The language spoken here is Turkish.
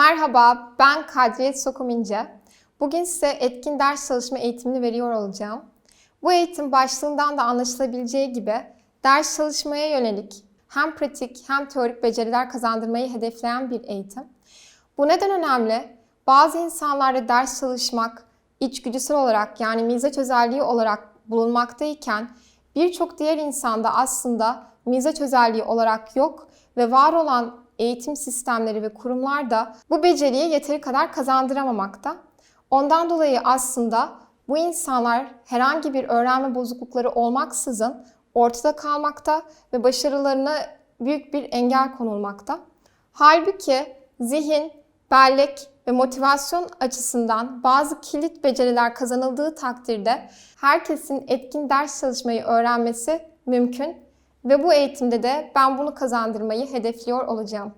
Merhaba, ben Kadriye Sokumince. Bugün size etkin ders çalışma eğitimini veriyor olacağım. Bu eğitim başlığından da anlaşılabileceği gibi ders çalışmaya yönelik hem pratik hem teorik beceriler kazandırmayı hedefleyen bir eğitim. Bu neden önemli? Bazı insanlarda ders çalışmak içgüdüsel olarak yani mizaç özelliği olarak bulunmaktayken birçok diğer insanda aslında mizaç özelliği olarak yok ve var olan eğitim sistemleri ve kurumlar da bu beceriyi yeteri kadar kazandıramamakta. Ondan dolayı aslında bu insanlar herhangi bir öğrenme bozuklukları olmaksızın ortada kalmakta ve başarılarına büyük bir engel konulmakta. Halbuki zihin, bellek ve motivasyon açısından bazı kilit beceriler kazanıldığı takdirde herkesin etkin ders çalışmayı öğrenmesi mümkün ve bu eğitimde de ben bunu kazandırmayı hedefliyor olacağım.